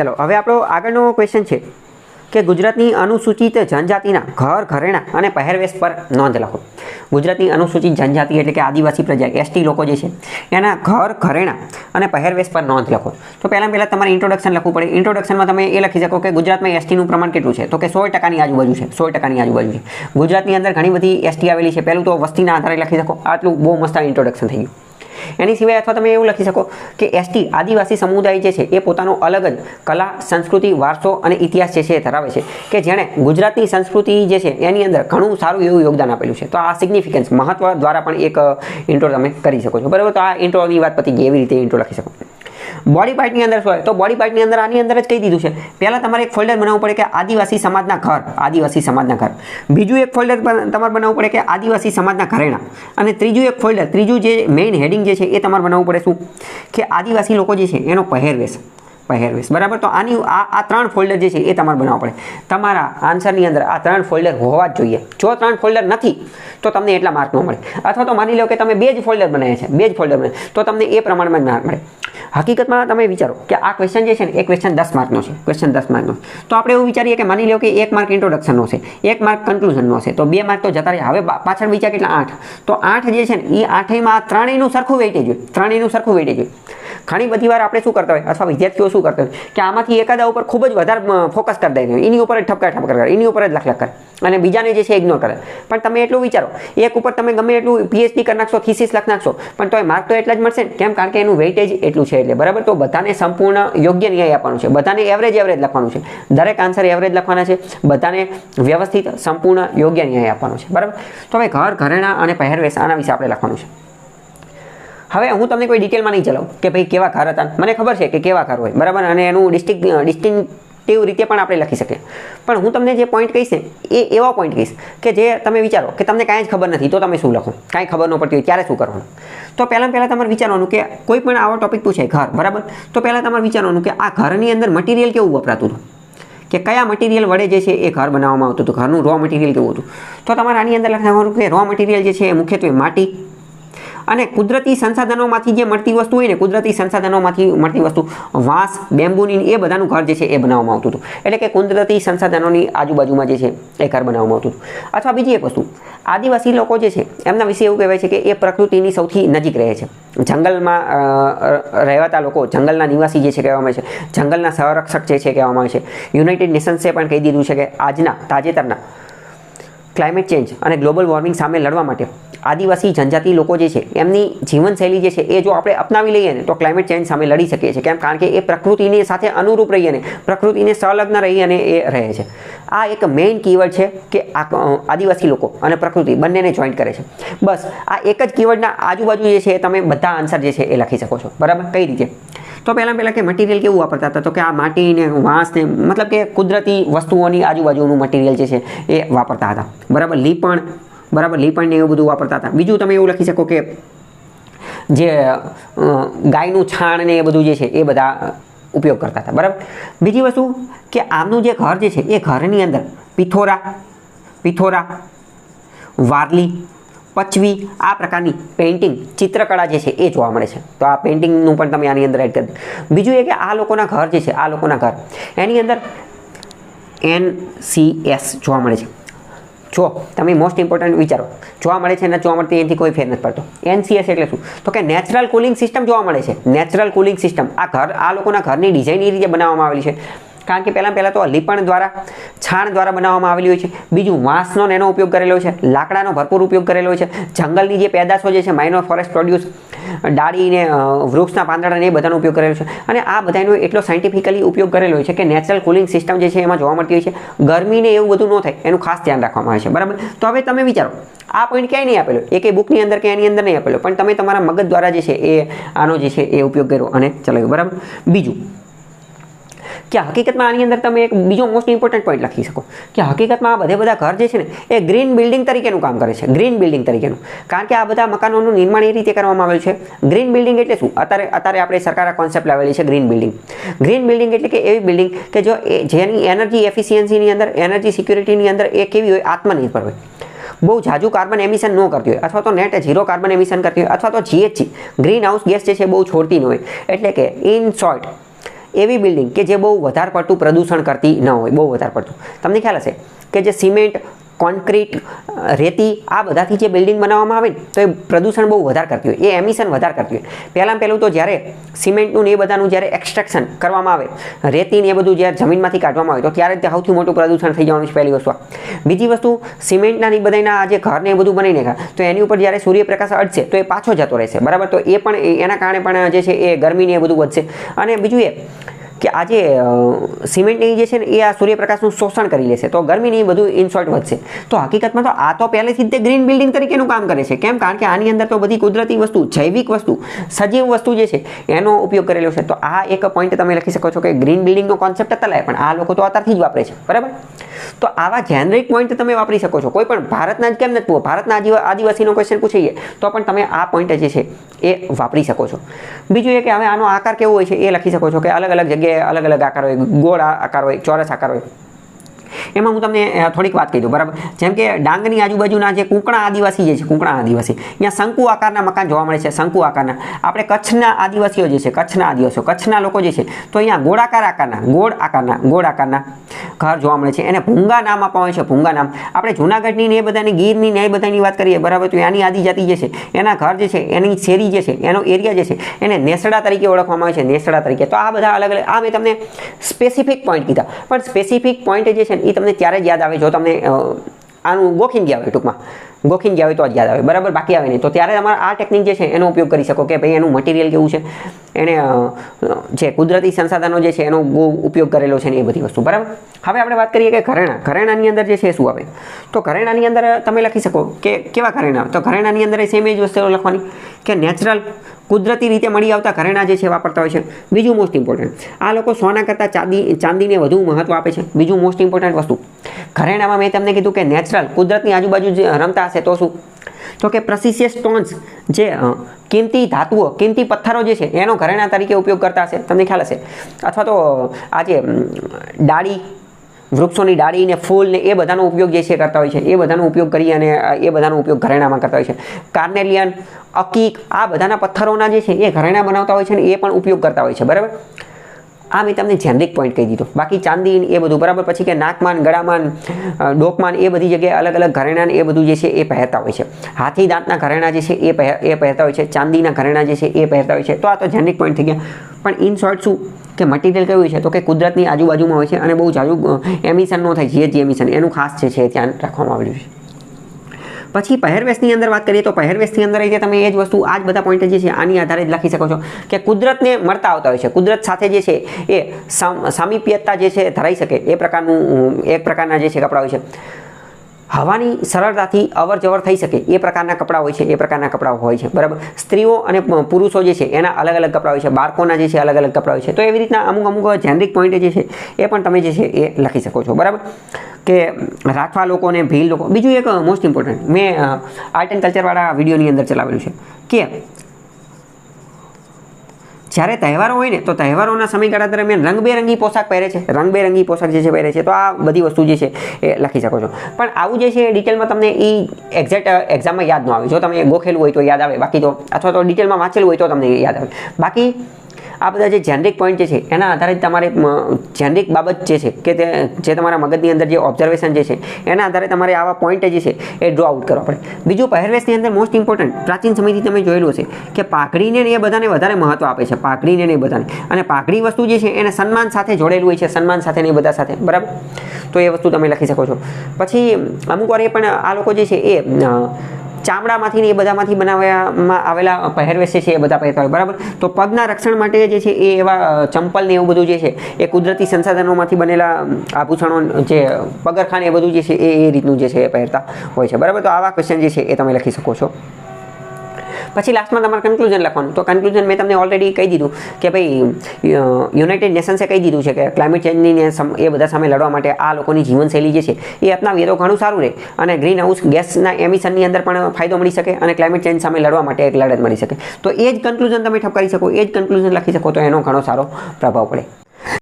ચલો, હવે આપણો આગળનો ક્વેશ્ચન છે કે ગુજરાતની અનુસૂચિત જનજાતિના ઘર, ઘરેણા અને પહેરવેશ પર નોંધ લખો. ગુજરાતની અનુસૂચિત જનજાતિ એટલે કે આદિવાસી પ્રજા એસટી લોકો જે છે, એના ઘર, ઘરેણા અને પહેરવેશ પર નોંધ લખો. તો પહેલાં પહેલાં તમારે ઇન્ટ્રોડક્શન લખવું પડે. ઇન્ટ્રોડક્શનમાં તમે એ લખી શકો કે ગુજરાતમાં એસટીનું પ્રમાણ કેટલું છે? તો કે સો ટકાની આજુબાજુ છે. સો ટકાની આજુબાજુ છે. ગુજરાતની અંદર ઘણી બધી એસટી આવેલી છે. પહેલું તો વસ્તીના આધારે લખી શકો. આટલું બહુ મસ્ત ઇન્ટ્રોડક્શન થઈ ગયું. એની સિવાય અથવા તમે એવું લખી શકો કે એસટી, આદિવાસી સમુદાય જે છે, એ પોતાનો અલગ જ કલા, સંસ્કૃતિ, વારસો અને ઇતિહાસ જે છે, એ ધરાવે છે. કે જેણે ગુજરાતની સંસ્કૃતિ જે છે, એની અંદર ઘણું સારું એવું યોગદાન આપેલું છે. તો આ સિગ્નિફિકન્સ મહત્વ દ્વારા પણ એક ઇન્ટ્રો તમે કરી શકો છો. બરાબર? તો આ ઇન્ટ્રોની વાત પતી ગઈ. એવી રીતે ઇન્ટ્રો લખી શકો. બોડી પાર્ટની અંદર હોય તો બોડી પાર્ટની અંદર આની અંદર જ કહી દીધું છે. પહેલાં તમારે એક ફોલ્ડર બનાવવું પડે કે આદિવાસી સમાજના ઘર. આદિવાસી સમાજના ઘર. બીજું એક ફોલ્ડર તમારે બનાવવું પડે કે આદિવાસી સમાજના ઘરેણા. અને ત્રીજું એક ફોલ્ડર ત્રીજું જે મેઇન હેડિંગ જે છે એ તમારે બનાવવું પડે શું? કે આદિવાસી લોકો જે છે એનો પહેરવેશ. પહેરવેશ બરાબર? તો આની આ આ ત્રણ ફોલ્ડર જે છે એ તમારે બનાવવા પડે. તમારા આન્સરની અંદર આ ત્રણ ફોલ્ડર હોવા જ જોઈએ. જો ત્રણ ફોલ્ડર નથી, તો તમને એટલા માર્ક ન મળે. અથવા તો માની લો કે તમે બે જ ફોલ્ડર બનાવ્યા છે, બે જ ફોલ્ડર બને તો તમને એ પ્રમાણમાં જ માર્ક મળે. હકીકતમાં તમે વિચારો કે આ ક્વેશ્ચન જે છે ને, એ ક્વેશ્ચન દસ માર્કનો છે ક્વેશ્ચન દસ માર્કનો તો આપણે એવું વિચારીએ કે માની લો કે એક માર્ક ઇન્ટ્રોડક્શનનો છે, એક માર્ક કન્ક્લુઝનનો છે, તો બે માર્ક તો જતા રહ્યા. હવે પાછળ વિચાર કેટલા? આઠ. તો આઠ જે છે ને, એ આઠેયમાં ત્રણેયનું સરખું વેઇટેજ હોય. ત્રણેયનું સરખું વેઇટેજ હોય. ઘણી બધી વાર આપણે શું કરતા હોય, અથવા વિદ્યાર્થીઓ શું કરતા હોય, કે આમાંથી એકાદા ઉપર ખૂબ જ વધારે ફોકસ કરી દે, એની ઉપર જ ઠપકા ઠપકા કરે, એની ઉપર જ લખ લખ કરે અને બીજાને જે છે ઇગ્નોર કરે. પણ તમે એટલું વિચારો, એક ઉપર તમે ગમે એટલું પીએચડી કરી નાખશો થીસીસ લખ નાખશો, પણ તોય માર્ક તો એટલા જ મળશે ને. કેમ? કારણ કે એનું વેઇટેજ એટલું છે એટલે. બરાબર? તો બધાને સંપૂર્ણ યોગ્ય ન્યાય આપવાનું છે. બધાને એવરેજ એવરેજ લખવાનું છે. દરેક આન્સર એવરેજ લખવાના છે. બધાને વ્યવસ્થિત, સંપૂર્ણ, યોગ્ય ન્યાય આપવાનો છે. બરાબર? તો હવે ઘર ઘરેણા અને પહેરવેશ, આના વિશે આપણે લખવાનું છે. હવે હું તમને કોઈ ડિટેલમાં નહીં ચલાવું કે ભાઈ કેવા ઘર હતા. મને ખબર છે કે કેવા ઘર હોય. બરાબર? અને એનું ડિસ્ટિક ડિસ્ટિંક્ટિવ રીતે પણ આપણે લખી શકીએ. પણ હું તમને જે પોઈન્ટ કહીશ એ એવા પોઈન્ટ કહીશ કે જે તમે વિચારો કે તમને કાંઈ જ ખબર નથી, તો તમે શું લખો? કાંઈ ખબર ન પડતી હોય, ત્યારે શું કરવાનું? તો પહેલાં પહેલાં તમારે વિચારવાનું કે કોઈ પણ આવો ટોપિક પૂછે ઘર. બરાબર? તો પહેલાં તમારે વિચારવાનું કે આ ઘરની અંદર મટીરિયલ કેવું વપરાતું હતું? કે કયા મટીરિયલ વડે જે છે એ ઘર બનાવવામાં આવતું હતું? ઘરનું રો મટીરિયલ કેવું હતું? તો તમારે આની અંદર લખવાનું કે રો મટીરિયલ જે છે એ મુખ્યત્વે માટી અને કુદરતી સંસાધનોમાંથી જે મળતી વસ્તુ હોય ને, કુદરતી સંસાધનોમાંથી મળતી વસ્તુ, વાંસ બેમ્બુની એ બધાનું ઘર જે છે એ બનાવવામાં આવતું હતું. એટલે કે કુદરતી સંસાધનોની આજુબાજુમાં જે છે એ ઘર બનાવવામાં આવતું હતું. અથવા બીજી એક વસ્તુ, આદિવાસી લોકો જે છે, એમના વિશે એવું કહેવાય છે કે એ પ્રકૃતિની સૌથી નજીક રહે છે. જંગલમાં રહેવાતા લોકો જંગલના નિવાસી જે છે કહેવામાં આવે છે, જંગલના સંરક્ષક જે છે કહેવામાં આવે છે. યુનાઇટેડ નેશન્સે પણ કહી દીધું છે કે આજના, તાજેતરના, ક્લાઇમેટ ચેન્જ અને ગ્લોબલ વોર્મિંગ સામે લડવા માટે આદિવાસી જનજાતિ લોકો જે છે, એમની જીવનશૈલી જે છે, એ જો આપણે અપનાવી લઈએ ને તો ક્લાઇમેટ ચેન્જ સામે લડી શકીએ છીએ. કેમ? કારણ કે એ પ્રકૃતિની સાથે અનુરૂપ રહીએ ને પ્રકૃતિને સંલગ્ન રહી અને એ રહે છે. આ એક મેઇન કીવર્ડ છે કે આદિવાસી લોકો અને પ્રકૃતિ બંનેને જોઈન્ટ કરે છે. બસ, આ એક જ કીવર્ડના આજુબાજુ જે છે, તમે બધા આન્સર જે છે, એ લખી શકો છો. બરાબર? કઈ રીતે? તો પહેલાં પહેલાં કે મટીરિયલ કેવું વાપરતા હતા? તો કે આ માટીને, વાંસને, મતલબ કે કુદરતી વસ્તુઓની આજુબાજુનું મટીરિયલ જે છે, એ વાપરતા હતા. બરાબર? લીપણ બરાબર? લીપણ ને એવું બધું વાપરતા હતા. બીજું તમે એવું લખી શકો કે જે ગાયનું છાણ ને એ બધું જે છે, એ બધા ઉપયોગ કરતા હતા. બરાબર? બીજી વસ્તુ કે આમનું જે ઘર જે છે, એ ઘરની અંદર પિથોરા પિથોરા, વારલી, પચવી, આ પ્રકારની પેઇન્ટિંગ ચિત્રકળા જે છે, એ જોવા મળે છે. તો આ પેઇન્ટિંગનું પણ તમે આની અંદર એડ કરી બીજું એ કે આ લોકોના ઘર જે છે, આ લોકોના ઘર, એની અંદર એન સી એસ જોવા મળે છે. જો તમે મોસ્ટ ઇમ્પોર્ટન્ટ વિચારો. જોવા મળે છે ને જોવા મળતી એનાથી કોઈ ફેર નથી પડતો. એનસીએસ એટલે શું? તો કે નેચરલ કુલિંગ સિસ્ટમ જોવા મળે છે. નેચરલ કુલિંગ સિસ્ટમ આ ઘર, આ લોકોના ઘરની ડિઝાઇન એ રીતે બનાવવામાં આવેલી છે. કારણ કે પહેલાં પહેલાં તો લીપણ દ્વારા, છાણ દ્વારા બનાવવામાં આવેલી હોય છે. બીજું વાંસનો એનો ઉપયોગ કરેલો છે. લાકડાનો ભરપૂર ઉપયોગ કરેલો છે. જંગલની જે પેદાશો જે છે માઇનો ફોરેસ્ટ પ્રોડ્યુસ ડાળીને વૃક્ષના પાંદડા ને એ બધાનો ઉપયોગ કરેલો છે. અને આ બધાનો એટલો સાયન્ટિફિકલી ઉપયોગ કરેલો છે કે નેચરલ કુલિંગ સિસ્ટમ જે છે એમાં જોવા મળતી હોય છે. ગરમીને એવું બધું ન થાય, એનું ખાસ ધ્યાન રાખવામાં આવે છે. બરાબર? તો હવે તમે વિચારો, આ પોઈન્ટ ક્યાંય નહીં આપેલો. એ બુકની અંદર કે એની અંદર નહીં આપેલો. પણ તમે તમારા મગજ દ્વારા જે છે એ, આનો જે છે એ ઉપયોગ કર્યો અને ચલાવ્યો. બરાબર? બીજું કે હકીકતમાં આની અંદર તમે એક બીજો મોસ્ટ ઇમ્પોર્ટન્ટ પોઈન્ટ લખી શકો. કે હકીકતમાં આ બધે બધા ઘર જે છે ને, એ ગ્રીન બિલ્ડિંગ તરીકેનું કામ કરે છે. ગ્રીન બિલ્ડિંગ તરીકેનું. કારણ કે આ બધા મકાનોનું નિર્માણ એ રીતે કરવામાં આવેલ છે. ગ્રીન બિલ્ડિંગ એટલે શું? અત્યારે અત્યારે આપણે સરકારે કોન્સેપ્ટ લાવેલી છે ગ્રીન બિલ્ડિંગ ગ્રીન બિલ્ડિંગ એટલે કે એવી બિલ્ડિંગ કે જો જેની એનર્જી એફિશિયન્સીની અંદર એનર્જી સિક્યુરિટીની અંદર એ કેવી હોય? આત્મનિર્ભર હોય. બહુ જાજુ કાર્બન એમિશન ન કરતી હોય. અથવા તો નેટ ઝીરો કાર્બન એમિશન કરતી હોય. અથવા તો જીએચસી ગ્રીન હાઉસ ગેસ જે છે બહુ છોડતી ન હોય. એટલે કે ઇન શોર્ટ એવી બિલ્ડિંગ કે જે બહુ વધારે પડતું પ્રદૂષણ કરતી ન હોય, બહુ વધારે પડતું. તમને ખ્યાલ હશે કે જે સિમેન્ટ કોન્ક્રીટ રેતી, આ બધાથી જે બિલ્ડિંગ બનાવવામાં આવે ને, તો એ પ્રદૂષણ બહુ વધારે કરતી હોય. એ એમિશન વધારે કરતી હોય. પહેલાં પહેલું તો જ્યારે સિમેન્ટનું ને એ બધાનું જ્યારે એક્સ્ટ્રેક્શન કરવામાં આવે, રેતી ને એ બધું જ્યારે જમીનમાંથી કાઢવામાં આવે, તો ત્યારે તે સૌથી મોટું પ્રદૂષણ થઈ જવાનું છે પહેલી વસ્તુ બીજી વસ્તુ, સિમેન્ટના ને બધાના બધાના જે ઘરને એ બધું બનીને તો એની ઉપર જ્યારે સૂર્યપ્રકાશ અડશે, તો એ પાછો જતો રહેશે. બરાબર? તો એ પણ એના કારણે પણ જે છે એ ગરમીને એ બધું વધશે. અને બીજું એ કે આજે સિમેન્ટની જે છે ને એ આ સૂર્યપ્રકાશનું શોષણ કરી લેશે તો ગરમીની બધું ઇન્સોર્ટ વધશે. તો હકીકતમાં તો આ તો પહેલેથી જ તે ગ્રીન બિલ્ડિંગ તરીકેનું કામ કરે છે. કેમ? કારણ કે આની અંદર તો બધી કુદરતી વસ્તુ, જૈવિક વસ્તુ, સજીવ વસ્તુ જે છે, એનો ઉપયોગ કરેલો છે. તો આ એક પોઈન્ટ તમે લખી શકો છો કે ગ્રીન બિલ્ડિંગનો કોન્સેપ્ટ હતા લાય પણ આ લોકો તો અત્યારથી જ વાપરે છે. બરાબર? તો આવા જેનરિક પોઈન્ટ તમે વાપરી શકો છો. કોઈ પણ ભારતના જ કેમ નથી ભારતના આદિવા- આદિવાસીનો ક્વેશ્ચન પૂછીએ. તો પણ તમે આ પોઈન્ટ જે છે, એ વાપરી શકો છો. બીજું એ કે હવે આનો આકાર કેવો હોય છે, એ લખી શકો છો કે અલગ અલગ જગ્યાએ અલગ અલગ આકાર હોય ગોળ આકાર હોય ચોરસ આકાર હોય. એમાં હું તમને થોડીક વાત કહી દઉં, બરાબર? જેમ કે ડાંગની આજુબાજુના જે કુંકણા આદિવાસી જે છે, કુંકણા આદિવાસી, ત્યાં શંકુ આકારના મકાન જોવા મળે છે, શંકુ આકારના. આપણે કચ્છના આદિવાસીઓ જે છે, કચ્છના આદિવાસીઓ, કચ્છના લોકો જે છે, તો અહીંયા ગોળાકાર આકારના, ગોળ આકારના ગોળ આકારના ઘર જોવા મળે છે. એને ભૂંગા નામ આપવામાં આવે છે, ભૂંગા નામ. આપણે જૂનાગઢની ને એ બધાની, ગીરની ને એ બધાની વાત કરીએ, બરાબર? તો એની આદિજાતિ જે છે, એના ઘર જે છે, એની શેરી જે છે, એનો એરિયા જે છે, એને નેસડા તરીકે ઓળખવામાં આવે છે, નેસડા તરીકે. તો આ બધા અલગ અલગ આ મેં તમને સ્પેસિફિક પોઈન્ટ કીધા. પણ સ્પેસિફિક પોઈન્ટ જે છે એ તમને ત્યારે જ યાદ આવે જો તમને આનું ગોખીને ગયા હોય ટૂંકમાં. ગોખીને ગયા હોય તો જ યાદ આવે. બરાબર? બાકી આવે નહીં. તો ત્યારે તમારે આ ટેકનિક જે છે એનો ઉપયોગ કરી શકો કે ભાઈ એનું મટીરિયલ કેવું છે? એને જે કુદરતી સંસાધનો જે છે એનો બહુ ઉપયોગ કરેલો છે ને એ બધી વસ્તુ. બરાબર? હવે આપણે વાત કરીએ કે ઘરેણા. ઘરેણાની અંદર જે છે શું આવે? તો ઘરેણાની અંદર તમે લખી શકો કે કેવા ઘરેણા? તો ઘરેણાની અંદર સેમ એ જ વસ્તુઓ લખવાની કે નેચરલ કુદરતી રીતે મળી આવતા ઘરેણા જે છે વાપરતા હોય છે. બીજું મોસ્ટ ઇમ્પોર્ટન્ટ આ લોકો સોના કરતાં ચાંદી, ચાંદીને વધુ મહત્વ આપે છે. બીજું મોસ્ટ ઇમ્પોર્ટન્ટ વસ્તુ. ઘરેણામાં મેં તમને કીધું કે નેચરલ કુદરતની આજુબાજુ જે રમતા હશે તો શું? તો કે પ્રસિસિયસ સ્ટોન્સ જે કિંમતી ધાતુઓ, કિંમતી પથ્થરો જે છે, એનો ઘરેણા તરીકે ઉપયોગ કરતા હશે. તમને ખ્યાલ હશે? અથવા તો આ જે ડાળી, વૃક્ષોની ડાળી ને ફૂલ ને એ બધાનો ઉપયોગ જે છે કરતા હોય છે. એ બધાનો ઉપયોગ કરી અને એ બધાનો ઉપયોગ ઘરેણામાં કરતા હોય છે. કાર્નેલિયન, અકીક, આ બધાના પથ્થરોના જે છે એ ઘરેણા બનાવતા હોય છે ને એ પણ ઉપયોગ કરતા હોય છે. બરાબર? આ મેં તમને જેનરિક પોઈન્ટ કહી દીધો. બાકી ચાંદી એ બધું, બરાબર? પછી કે નાકમાન, ગળામાન ડોકમાન એ બધી જગ્યાએ અલગ અલગ ઘરેણાને એ બધું જે છે એ પહેરતા હોય છે. હાથી દાંતના ઘરેણા જે છે એ એ પહેરતા હોય છે. ચાંદીના ઘરેણા જે છે એ પહેરતા હોય છે. તો આ તો જેનરિક પોઈન્ટ થઈ ગયા. પણ ઇન શોર્ટ શું? કે મટીરિયલ કયું છે? તો કે કુદરતની આજુબાજુમાં હોય છે અને બહુ જાજુ એમિશન ન થાય. જીએચજી એમિશન એનું ખાસ જે છે ધ્યાન રાખવામાં આવેલું છે. પછી પહેરવેશની અંદર વાત કરીએ તો પહેરવેશની અંદર જે તમે એ જ વસ્તુ આ જ બધા પોઈન્ટ જે છે આની આધારે જ લખી શકો છો કે કુદરતને મળતા આવતા હોય છે. કુદરત સાથે જે છે એ સામ- સામીપ્યતા જે છે ધરાઈ શકે. એ પ્રકારનું એક પ્રકારના જે છે કપડાં હોય છે. હવાની સરળતાથી અવર જવર થઈ શકે. એ પ્રકારના કપડાં હોય છે, એ પ્રકારના કપડાં હોય છે. બરાબર? સ્ત્રીઓ અને પુરુષો જે છે, એના અલગ અલગ કપડાં હોય છે. બાળકોના જે છે અલગ અલગ કપડાં હોય છે. તો એવી રીતના અમુક અમુક જેનરિક પોઈન્ટ જે છે, એ પણ તમે જે છે, એ લખી શકો છો. બરાબર? કે રાખવા લોકોને, ભીલ લોકો, બીજું એક મોસ્ટ ઇમ્પોર્ટન્ટ મેં આર્ટ એન્ડ કલ્ચરવાળા વિડીયોની અંદર ચલાવેલું છે કે જ્યારે તહેવારો હોય ને, તો તહેવારોના સમયગાળા દરમિયાન રંગબેરંગી પોશાક પહેરે છે. રંગબેરંગી પોશાક જે છે પહેરે છે. તો આ બધી વસ્તુ જે છે એ લખી શકો છો. પણ આવું જે છે એ ડિટેલમાં તમને એ એક્ઝેક્ટ એક્ઝામમાં યાદ ન આવે. જો તમે ગોખેલું હોય તો યાદ આવે. બાકી તો, અથવા તો ડિટેલમાં વાંચેલું હોય તો તમને યાદ આવે. બાકી આ બધા જે જેનરિક પોઈન્ટ જે છે, એના આધારે તમારે જેનરિક બાબત જે છે, કે તે, જે તમારા મગજની અંદર જે ઓબ્ઝર્વેશન જે છે, એના આધારે તમારે આવા પોઈન્ટ જે છે, એ ડ્રો આઉટ કરવા પડે. બીજું પહેરવેશની અંદર મોસ્ટ ઇમ્પોર્ટન્ટ પ્રાચીન સમયથી તમે જોયેલું છે કે પાઘડીને એ બધાને વધારે મહત્વ આપે છે, પાઘડીને ને બધાને. અને પાઘડી વસ્તુ જે છે, એને સન્માન સાથે જોડેલું હોય છે, સન્માન સાથે ને બધા સાથે, બરાબર? તો એ વસ્તુ તમે લખી શકો છો. પછી, અમુક વાર એ પણ આ લોકો જે છે, એ ચામડામાંથી ને એ બધામાંથી બનાવવામાં આવેલા પહેરવેશ છે, એ બધા પહેરતા હોય, બરાબર? તો પગના રક્ષણ માટે જે છે, એ એવા ચંપલ ને એવું બધું જે છે, એ કુદરતી સંસાધનોમાંથી બનેલા આભૂષણો જે પગરખાને એ બધું જે છે, એ એ રીતનું જે છે, એ પહેરતા હોય છે, બરાબર? તો આવા ક્વેશ્ચન જે છે, એ તમે લખી શકો છો. પછી લાસ્ટમાં તમારે કન્ક્લુઝન લખવાનું. તો કન્ક્લુઝન મેં તમને ઓલરેડી કહી દીધું કે ભાઈ યુનાઇટેડ નેશન્સે કહી દીધું છે કે ક્લાઇમેટ ચેન્જની એ બધા સામે લડવા માટે આ લોકોની જીવનશૈલી જે છે, એ અપનાવીએ તો ઘણું સારું રહે. અને ગ્રીન હાઉસ ગેસના એમિશનની અંદર પણ ફાયદો મળી શકે અને ક્લાઇમેટ ચેન્જ સામે લડવા માટે એક લડત મળી શકે. તો એ જ કન્ક્લુઝન તમે ઠપકારી શકો, એ જ કન્ક્લુઝન લખી શકો, તો એનો ઘણો સારો પ્રભાવ પડે.